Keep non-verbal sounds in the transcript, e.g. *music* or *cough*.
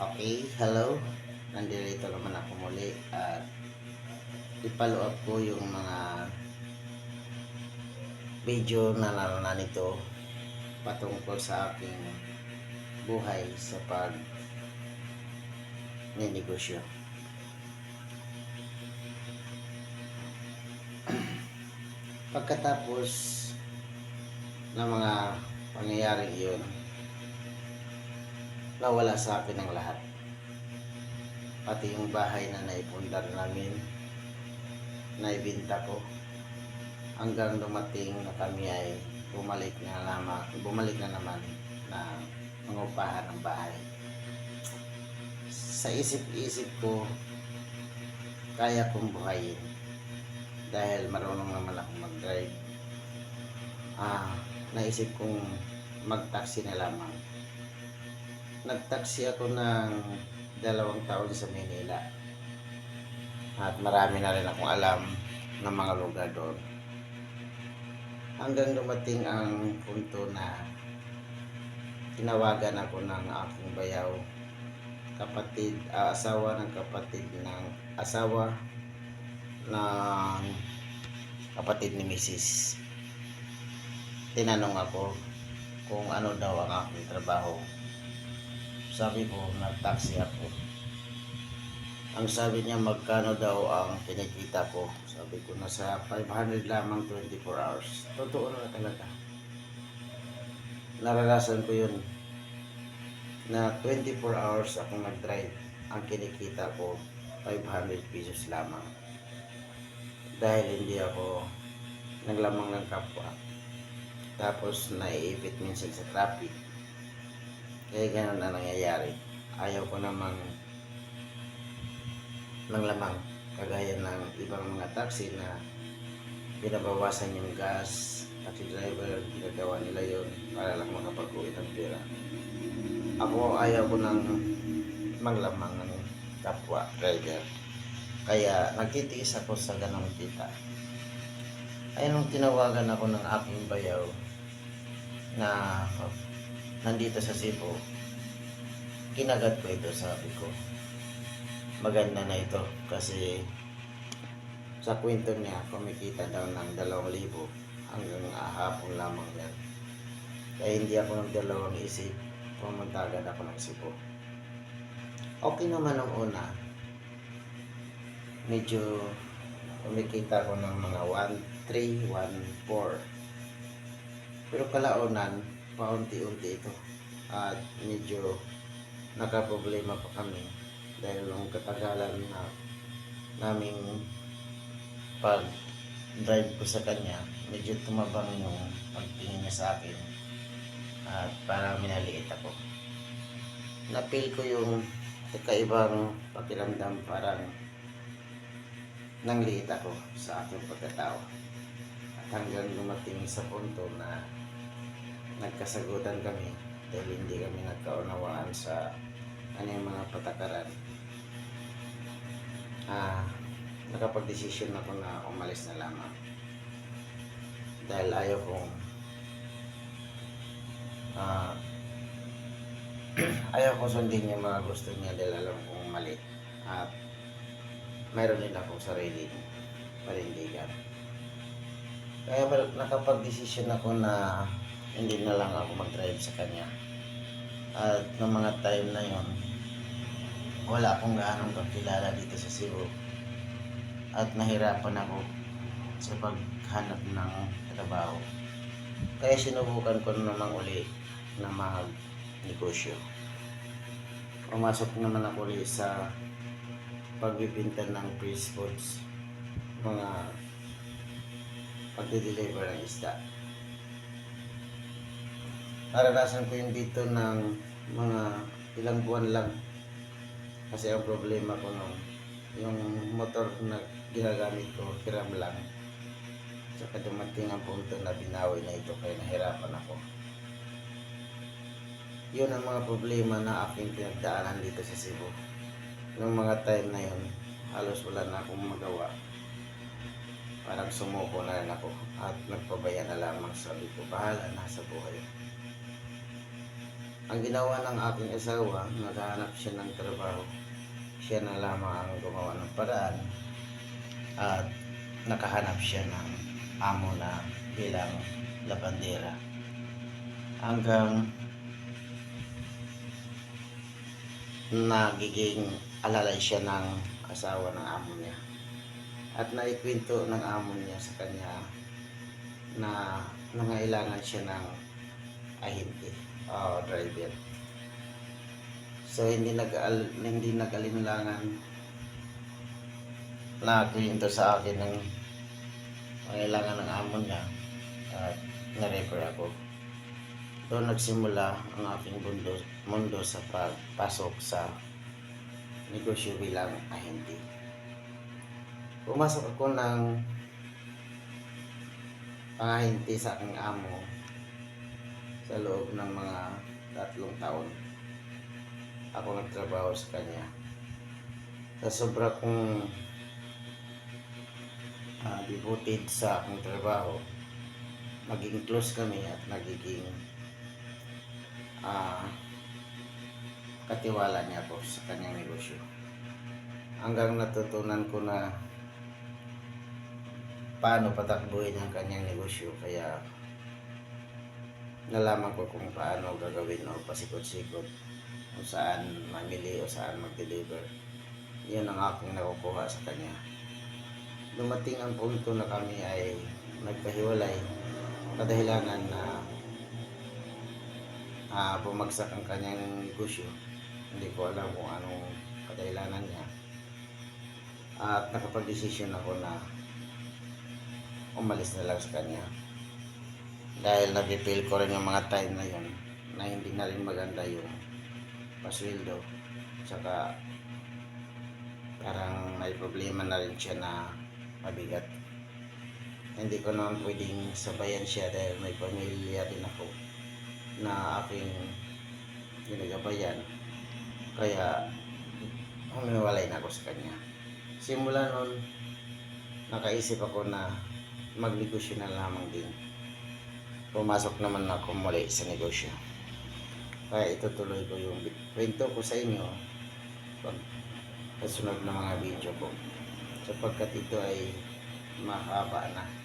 Okay, hello. Nandito naman ako muli at ipalo ko yung mga video na naroon nito patungkol sa aking buhay sa pag ninegosyo. *clears throat* Pagkatapos ng mga pangyayaring iyon, nawala sa akin ang lahat. Pati yung bahay na naipundar namin, naibinta ko. Hanggang dumating na kami ay bumalik na naman, bumalik na naman na mangupahan ng bahay. Sa isip-isip ko, kaya kong buhayin. Dahil marunong naman ako mag-drive. Ah, naisip kong mag-taxi na lamang nagtaksi ako ng dalawang taon sa Manila. At marami na rin akong alam ng mga lugar doon. Hanggang dumating ang punto na tinawagan ako ng aking bayaw, kapatid, ah, asawa ng kapatid ng asawa ng kapatid ni Mrs. Tinanong ako kung ano daw ang aking trabaho sabi ko, nag-taxi ako. Ang sabi niya, magkano daw ang kinikita ko. Sabi ko, nasa 500 lamang 24 hours. Totoo na talaga. Naranasan ko yun na 24 hours ako nag-drive. Ang kinikita ko, 500 pesos lamang. Dahil hindi ako naglamang ng kapwa. Tapos naiipit minsan sa traffic kaya ganun na nangyayari. Ayaw ko namang ng lamang. Kagaya ng ibang mga taxi na binabawasan yung gas. Taxi driver, ginagawa nila yun para lang makapag-uwi ng pera. Ako ayaw ko ng manglamang ng kapwa driver. Kaya nagtitiis ako sa ganong kita. Ay nung tinawagan ako ng aking bayaw na nandito sa Cebu, kinagat ko ito, sabi ko. Maganda na ito kasi sa kwento niya, kumikita daw ng dalawang libo hanggang ahapon lamang yan. Kaya hindi ako nagdalawang isip, pumunta agad ako ng Cebu. Okay naman ang una. Medyo kumikita ko ng mga 1, 3, 1, 4. Pero kalaunan, paunti-unti ito. At medyo nakaproblema pa kami dahil nung katagalan na naming pag drive ko sa kanya medyo tumabang yung pagtingin niya sa akin at parang minaliit ako. Napil ko yung kakaibang pakiramdam parang nangliit ako sa aking pagkatao. At hanggang dumating sa punto na nagkasagutan kami dahil hindi kami nagkaunawaan sa kanyang mga patakaran. Ah, nakapag-desisyon ako na umalis na lamang. Dahil ayaw kong ah, *clears throat* ayaw kong sundin yung mga gusto niya dahil alam kong mali. At mayroon din akong sarili panindigan. Kaya nakapag-desisyon ako na hindi na lang ako mag-drive sa kanya. At ng mga time na yon, wala akong gaanong kakilala dito sa Cebu. At nahirapan ako sa paghanap ng trabaho. Kaya sinubukan ko naman uli na mag-negosyo. Pumasok naman ako ulit sa pagbibinta ng fresh foods, mga pagde-deliver ng isda naranasan ko yung dito ng mga ilang buwan lang. Kasi ang problema ko nung yung motor na ginagamit ko hiram lang. Saka dumating ang punto na binawi na ito kaya nahirapan ako. Yun ang mga problema na aking pinagdaanan dito sa Cebu. Nung mga time na yun halos wala na akong magawa. Parang sumuko na rin ako at nagpabaya na lamang. Sabi ko bahala na sa buhay Ang ginawa ng aking asawa, naghahanap siya ng trabaho. Siya na lamang ang gumawa ng paraan at nakahanap siya ng amo na bilang labandera. Hanggang nagiging alalay siya ng asawa ng amo niya. At naikwento ng amo niya sa kanya na nangailangan siya ng ahente o driver. So hindi nag hindi nag-alinlangan na kwento sa akin ng nangailangan ng amo niya at na-refer ako. Doon nagsimula ang aking mundo, mundo sa pagpasok sa negosyo bilang ahente. Pumasok ako ng pangahente sa aking amo sa loob ng mga tatlong taon. Ako nagtrabaho sa kanya. Sa sobra kong ah, devoted sa aking trabaho, naging close kami at nagiging ah, katiwala niya ako sa kanyang negosyo. Hanggang natutunan ko na paano patakbuhin ang kanyang negosyo kaya nalaman ko kung paano gagawin o pasikot-sikot kung saan mamili o saan mag-deliver. Yun ang aking nakukuha sa kanya. Dumating ang punto na kami ay nagkahiwalay kadahilanan na ah, bumagsak ang kanyang negosyo. Hindi ko alam kung anong kadahilanan niya. At nakapag-desisyon ako na umalis na lang sa kanya. Dahil napipil ko rin yung mga time na yun na hindi na rin maganda yung pasweldo. Tsaka parang may problema na rin siya na mabigat. Hindi ko naman pwedeng sabayan siya dahil may pamilya din ako na aking ginagabayan. Kaya humiwalay na ako sa kanya. Simula nun, nakaisip ako na magnegosyo na lamang din. Pumasok naman ako muli sa negosyo. Kaya itutuloy ko yung kwento ko sa inyo pag kasunod na mga video ko. Sapagkat ito ay mahaba na.